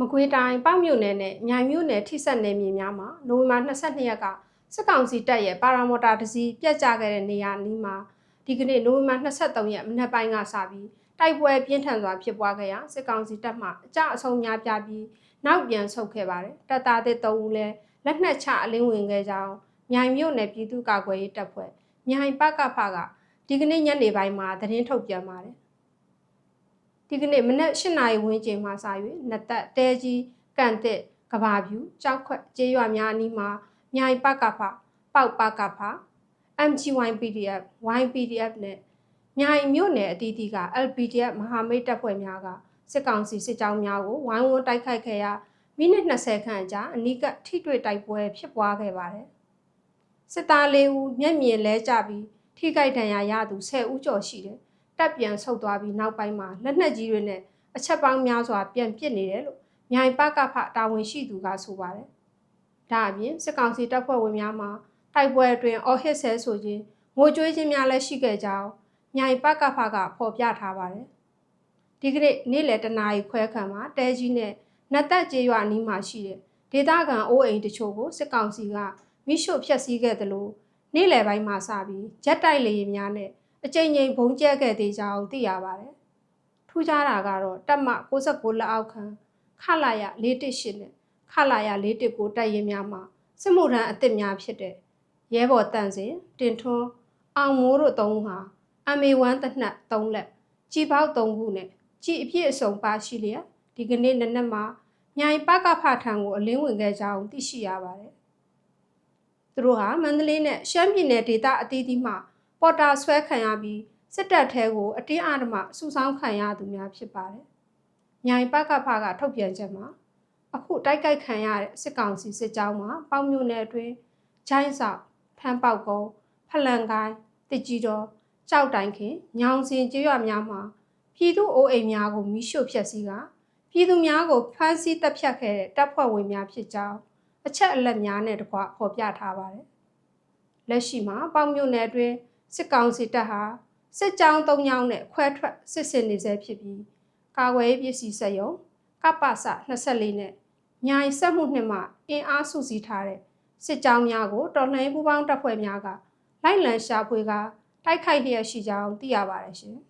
မကွေးတိုင်းပေါ့မြို့နယ်နဲ့မြိုင်မြို့နယ်ထိစပ်နယ်မြေများမှာနိုဝင်ဘာ22ရက်ကစစ်ကောင်စီတပ်ရဲ့ပါရာမော်တာတစ်စီးပြတ်ကျခဲ့တဲ့နေရာနီးမှာဒီကနေ့နိုဝင်ဘာ23ရက်မနက်ပိုင်းကစပြီးတိုက်ပွဲပြင်းထန်စွာဖြစ်ပွားခဲ့ရာစစ်ကောင်စီတပ်မှအကြအဆုံးများပြပြီးနောက်ပြန်ဆုတ်ခဲ့ပါတယ်တပ်သားသစ်3ဦးလည်းလက်နက်ချအလင်းဝင်ခဲ့ကြောင်းမြိုင်မြို့နယ်ပြည်သူ့ကာကွယ်ရေးတပ်ဖွဲ့မြိုင်ပကဖကဒီကနေ့ညနေပိုင်းမှာသတင်းထုတ်ပြန်ပါတယ် ဒီကနေ့မနက်၈နာရီဝန်းကျင်မှစ၍နတ်သက်တဲကြီးကန်တစ်ကဘာပြူကြောက်ခွက်ကျေးရွာများအနီးမှာမြိုင်ပကဖပေါက်ပကဖ MGY PDF YPDF နဲ့မြိုင်မြို့နယ်အသီးသီးက LPDF မဟာမိတ်တပ်ဖွဲ့များကစစ်ကောင်စီစစ်ကြောင်းများကိုဝိုင်းဝန်းတိုက်ခိုက်ခဲ့ရာမိနစ်20ခန့်ကြာအနီးကထိတွေ့တိုက်ပွဲဖြစ်ပွားခဲ့ပါတယ်စစ်သား၄ဦးမျက်မြင်လဲကြပြီးထိခိုက်ဒဏ်ရာရသူ10ဦးကျော်ရှိတယ် တက်ပြန်ဆုတ်သွားပြီးနောက်ပိုင်းမှာလက်နက်ကြီးတွေနဲ့အချက်ပေါင်းများစွာပြန်ပစ်နေတယ်လို့မြိုင်ပကဖတာဝန်ရှိသူကဆိုပါတယ်။ဒါအပြင်စစ်ကောင်စီတပ်ဖွဲ့ဝင်များမှာတိုက်ပွဲအတွင်းအော်ဟစ်ဆဲဆိုခြင်းငိုကြွေးခြင်းများလည်းရှိခဲ့ကြောင်းမြိုင်ပကဖကဖော်ပြထားပါတယ်။ဒီကနေ့နေ့လယ်တနာရီခွဲခန့်မှာတဲကြီးနဲ့နတ်သက်ကျေးရွာအနီးမှာရှိတဲ့ဒေသခံအိုးအိမ်တချို့ကိုစစ်ကောင်စီကမိရှို့ဖျက်ဆီးခဲ့တယ်လို့နေ့လယ်ပိုင်းမှာစပြီးဂျက်တိုက်လေယာဉ်များနဲ့ အကြိမ်ကြိမ်ဘုံကျဲခဲ့သေးကြောင်းသိရပါတယ်။ထူးခြားတာကတော့တက်မ69လက်အောက်ခံခလာရ418နဲ့ခလာရ419တပ်ရင်းများမှာစစ်မှုထမ်းအသစ်များဖြစ်တဲ့ရဲဘော်တန့်စင်တင်ထွန်းအောင်မိုးတို့၃ဦးဟာ MA1 တနက်3လက်ကြီးပေါက်3ခုနဲ့ကြီးအပြည့်အစုံပါရှိလျက်ဒီကနေ့နနက်မှာမြိုင်ပကဖထံကိုအလင်းဝင်ခဲ့ကြောင်းသိရှိရပါတယ်။သူတို့ဟာမန္တလေးနဲ့ရှမ်းပြည်နယ်ဒေသအသီးသီးမှ ပေါ်တာဆွဲခံရပြီးစစ်တပ်ထဲကိုအတင်းအဓမ္မစုဆောင်းခံရသူများဖြစ်ပါတယ်။မြိုင်ပကဖကထုတ်ပြန်ချက်မှာအခုတိုက်ကိုက်ခံရတဲ့စစ်ကောင်စီစစ်ကြောင်းမှာပေါမျိုးနယ်အတွင်းဂျိုင်းဆောင်ဖမ်းပေါက်ကုန်းဖလန်ကိုင်းတစ်ကြီးတော်ကြောက်တိုင်ခင်ညောင်စင်ကျေးရွာများမှာပြည်သူအိုးအိမ်များကိုမိရှို့ဖျက်ဆီးကပြည်သူများကိုဖမ်းဆီးတပ်ဖြတ်ခဲ့တဲ့တပ်ဖွဲ့ဝင်များဖြစ်ကြောင်းအချက်အလက်များနဲ့တကွဖော်ပြထားပါတယ်။လက်ရှိမှာပေါမျိုးနယ်အတွင်း စစ်ကောင်စီတပ်ဟာစစ်ကြောင်း၃ညောင်းနဲ့ခွဲထွက်စစ်ဆင်နေဆဲဖြစ်ပြီးကာကွယ်ရေးပစ္စည်းစက်ရုံကပ္ပစ24နဲ့မြိုင်ဆက်မှုနှစ်မှအင်အားစုစည်းထားတဲ့စစ်ကြောင်းများကိုတော်လှန်ရေးပူးပေါင်းတပ်ဖွဲ့များကလိုက်လံရှာဖွေကတိုက်ခိုက်လျက်ရှိကြောင်းသိရပါတယ်ရှင်။